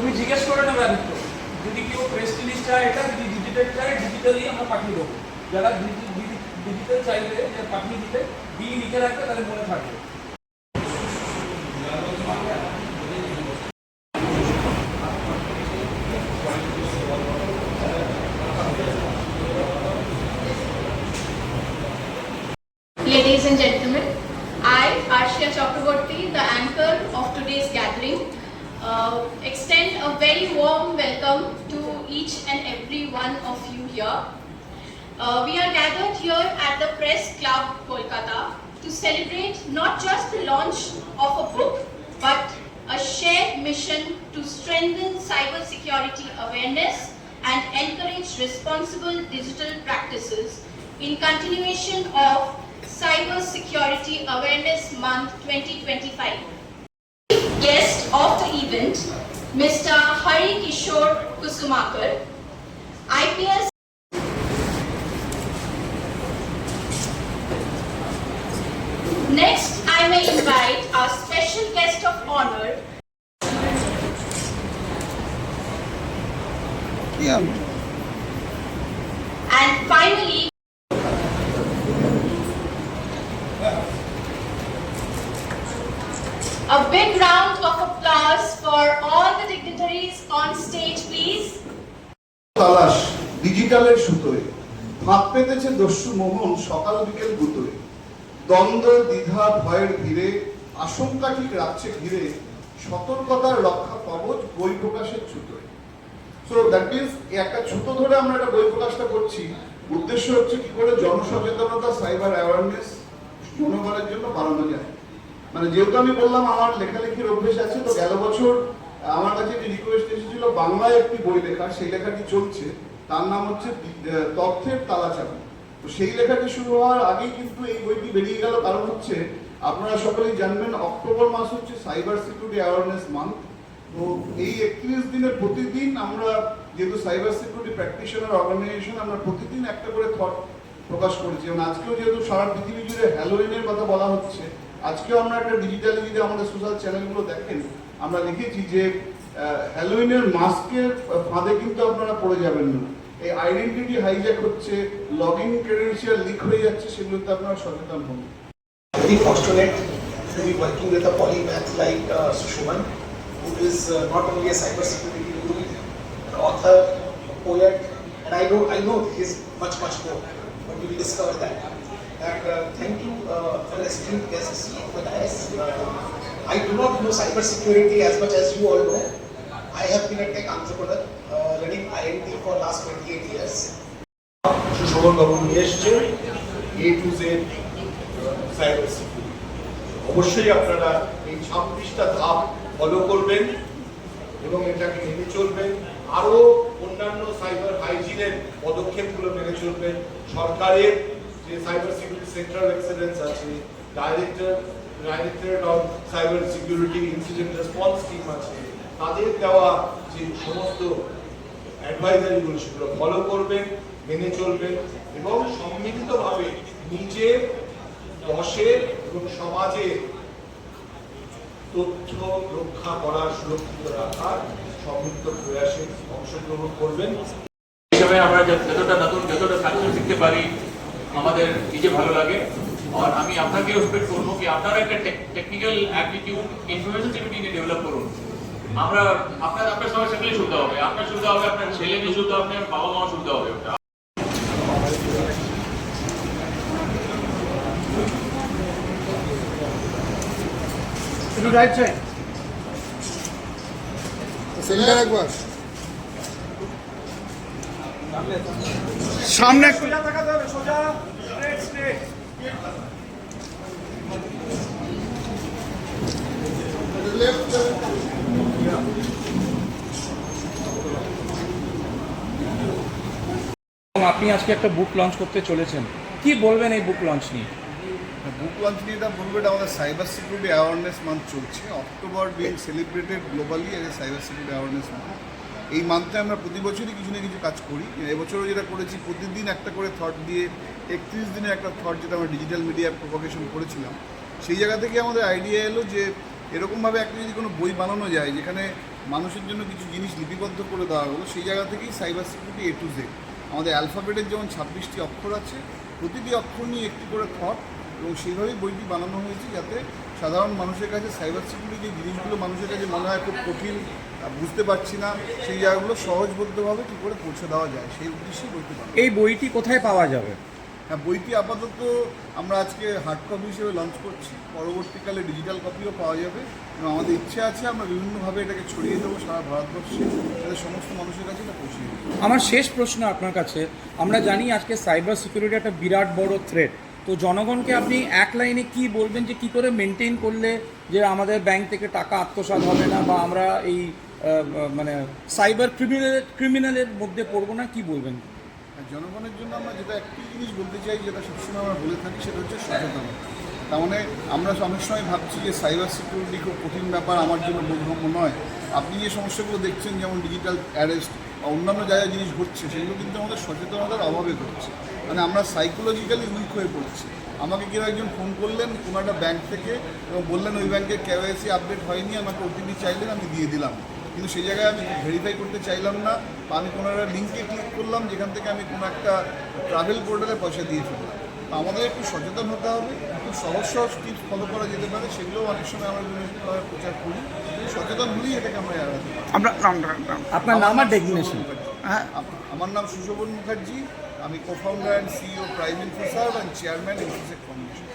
তুমি জিজ্ঞেস করে নেবে আদিত্য যদি কেউ প্রেস রিলিজ চায় এটা যদি ডিজিটাল চায় ডিজিটালি আমরা পাঠিয়ে দেবো। যারা ডিজিটাল চাইবে যে পাঠিয়ে দিতে বি লিখে রাখবে তাহলে মনে থাকবে। Ladies and gentlemen, I, Arshia Chakraborty, the anchor of today's gathering, uh, extend a very warm welcome to each and every one of you here. Uh, we are gathered here at the Press Club, Kolkata, to celebrate not just the launch of a book, but a shared mission to strengthen cybersecurity awareness and encourage responsible digital practices in continuation of Cyber Security Awareness Month 2025. Guest of the event, Mr. Hari Kishore Kusumakar, IPS Next, I may invite our special guest of honor, Yeah. and finally, on stage, please. তালাশ ডিজিটালের সুতোয়। ফাঁক পেতেছে দস্যু মোহন সকাল বিকেল গুতোয়। দ্বন্দ্ব দ্বিধা ভয়ের ভিড়ে আশঙ্কা ঠিক রাখছে ঘিরে সতর্কতার রক্ষা কবচ বই প্রকাশের ছুতোয়। সো দ্যাট মিনস একটা ছুতো ধরে আমরা একটা বই প্রকাশটা করছি। উদ্দেশ্য হচ্ছে কি করে জনসচেতনতা সাইবার অ্যাওয়ারনেস জনগণের জন্য বাড়ানো যায়। মানে যেহেতু আমি বললাম আমার লেখালেখির অভ্যেস আছে তো গেল বছর আমার কাছে যে রিকোয়েস্ট এসেছিল, বাংলায় একটি বই লেখা, সেই লেখাটি চলছে। তার নাম হচ্ছে তথ্যের তালাচাবি তো সেই লেখাটি শুরু হওয়ার আগেই কিন্তু এই বইটি বেরিয়ে গেল। কারণ হচ্ছে, আপনারা সকলেই জানবেন, অক্টোবর মাস হচ্ছে সাইবার সিকিউরিটি অ্যাওয়ারনেস মান্থ তো এই একত্রিশ দিনের প্রতিদিন আমরা, যেহেতু সাইবার সিকিউরিটি প্র্যাকটিশনার অর্গানাইজেশন আমরা প্রতিদিন একটা করে থট প্রকাশ করেছি। এবং আজকেও যেহেতু সারা পৃথিবী জুড়ে হ্যালোইনের কথা বলা হচ্ছে, আজকেও আমরা একটা ডিজিটালি যদি আমাদের সোশ্যাল চ্যানেলগুলো দেখেন আমরা দেখেছি যে হ্যালোইনের মাস্কের ফাঁদে কিন্তু আপনারা পড়ে যাবেন না। এই আইডেন্টি হাইজ্যাক হচ্ছে লগ ইন ক্রেডেন্সিয়াল লিক হয়ে যাচ্ছে সেগুলো তো আপনারা সচেতন হন। ফার্স্ট অনেক we like Sushman is not only cyber security author poet And I know, I know he's much, I do not know cybersecurity as much as you all know. I have been a tech entrepreneur uh, running INT for last 28 years. নিয়ে এসছে security অবশ্যই আপনারা এই ছাব্বিশটা ধাপ follow করবেন এবং এটাকে মেনে চলবেন আরও অন্যান্য সাইবার হাইজিনের পদক্ষেপগুলো মেনে চলবেন সরকারের যে সাইবার সিকিউরিটি সেন্ট্রাল এক্সেলেন্স আছে director directorate of cyber security incident response team আছে। তাদের দেওয়া যে সমস্ত অ্যাডভাইজারিগুলো সেগুলো ফলো করবেন মেনে চলবেন এবং সম্মিলিতভাবে নিজের দশের এবং সমাজের তথ্য রক্ষা করার সুরক্ষিত রাখার সম্মিলিত প্রয়াসে অংশগ্রহণ করবেন। হিসাবে আমরা যতটা নতুন, যতটা সাকসেস শিখতে পারি, আমাদের নিজে ভালো লাগে। আর আমি আপনাকে এক্সপেক্ট করব কি আপনারা একটা টেকনিক্যাল অ্যাপটিটিউড ইনফরমেশন সিকিউরিটি নিয়ে ডেভেলপ করুন আমরা আপনার আপনার সবার সাথে সুবিধা হবে আপনার সুবিধা হবে আপনার ছেলে মেয়ে সুবিধা হবে আপনার বাবা মা সুবিধা হবে ওটা সেন্টার একবার সামনে একটু এবং আপনি আজকে একটা বুক লঞ্চ করতে চলেছেন। কি বলবেন এই বুক লঞ্চ নিয়ে? বুক লঞ্চ নিয়ে এটা বলব, এটা আমাদের সাইবার সিকিউরিটি অ্যাওয়ারনেস মান্থ চলছে। October being celebrated globally cyber security awareness month এই মান্থে আমরা প্রতি বছরই কিছু না কিছু কাজ করি। এবছরও যেটা করেছি, প্রতিদিন একটা করে থট দিয়ে, একত্রিশ দিনের একটা থট যেটা আমরা ডিজিটাল মিডিয়া প্রোপাগেশন করেছিলাম, সেই জায়গা থেকে আমাদের আইডিয়া এলো যে, এরকমভাবে একটা যদি কোনো বই বানানো যায়, যেখানে মানুষের জন্য কিছু জিনিস লিপিবদ্ধ করে দেওয়া হলো, সেই জায়গা থেকেই cyber security A to Z আমাদের অ্যালফাবেটের যেমন ছাব্বিশটি অক্ষর আছে, প্রতিটি অক্ষর নিয়ে একটি করে থট এবং সেইভাবেই বইটি বানানো হয়েছে যাতে সাধারণ মানুষের কাছে সাইবার সিকিউরিটি যে জিনিসগুলো মানুষের কাছে মনে হয় খুব কঠিন বুঝতে পারছি না সেই জায়গাগুলো সহজবদ্ধভাবে কী করে পৌঁছে দেওয়া যায় সেই উদ্দেশ্যেই বইটি বানানো এই বইটি কোথায় পাওয়া যাবে? হ্যাঁ বইটি আপাতত আমরা আজকে হার্ড কপি হিসেবে লঞ্চ করছি পরবর্তীকালে ডিজিটাল কপিও পাওয়া যাবে। এবং আমাদের ইচ্ছে আছে আমরা বিভিন্নভাবে এটাকে ছড়িয়ে দেবো সারা ভারতবর্ষে যাতে সমস্ত মানুষের কাছে এটা পৌঁছে আমার শেষ প্রশ্ন আপনার কাছে আমরা জানি আজকে সাইবার সিকিউরিটি একটা বিরাট বড় থ্রেট তো জনগণকে আপনি এক লাইনে কি বলবেন যে কি করে মেনটেন করলে যে আমাদের ব্যাংক থেকে টাকা আত্মসাৎ হবে না বা আমরা এই মানে সাইবার ক্রিমিনাল ক্রিমিনালের মধ্যে পড়ব না? কি বলবেন? জনগণের জন্য আমরা যেটা একটি জিনিস বলতে চাই, যেটা সবসময় আমরা বলে থাকি, সেটা হচ্ছে সচেতনতা তার মানে আমরা অনেক সময় ভাবছি যে সাইবার সিকিউরিটি খুব কঠিন ব্যাপার, আমার জন্য বোধগম্য নয়। আপনি যে সমস্যাগুলো দেখছেন, যেমন ডিজিটাল অ্যারেস্ট অন্যান্য জায়গায় জিনিস ঘটছে, সেগুলো কিন্তু আমাদের সচেতনতার অভাবে ঘটছে। মানে আমরা সাইকোলজিক্যালি উইক হয়ে পড়ছি। আমাকে কেউ একজন ফোন করলেন, কোনো একটা ব্যাংক থেকে, এবং বললেন, ওই ব্যাংকের কেওয়াইসি আপডেট হয়নি, আমাকে ওটিপি চাইলেন, আমি দিয়ে দিলাম। কিন্তু সেই জায়গায় আমি ভেরিফাই করতে চাইলাম না, বা আমি কোনো একটা লিঙ্কে ক্লিক করলাম, যেখান থেকে আমি কোনো একটা ট্রাভেল পোর্টালে পয়সা দিয়ে ফেললাম। আমাদের একটু সচেতন হতে হবে, একটু সহজ সহজ টিপস ফলো করা যেতে পারে, সেগুলোও অনেক সময় আমরা প্রচার করি। সচেতন হলেই এটাকে আমরা এড়াতে আপনার নাম আপনার নাম আর ডেগনেশন হ্যাঁ। আমার নাম সুশোভন মুখার্জি আমি cofounder and CEO Prime Infoserv and chairman Infosec Foundation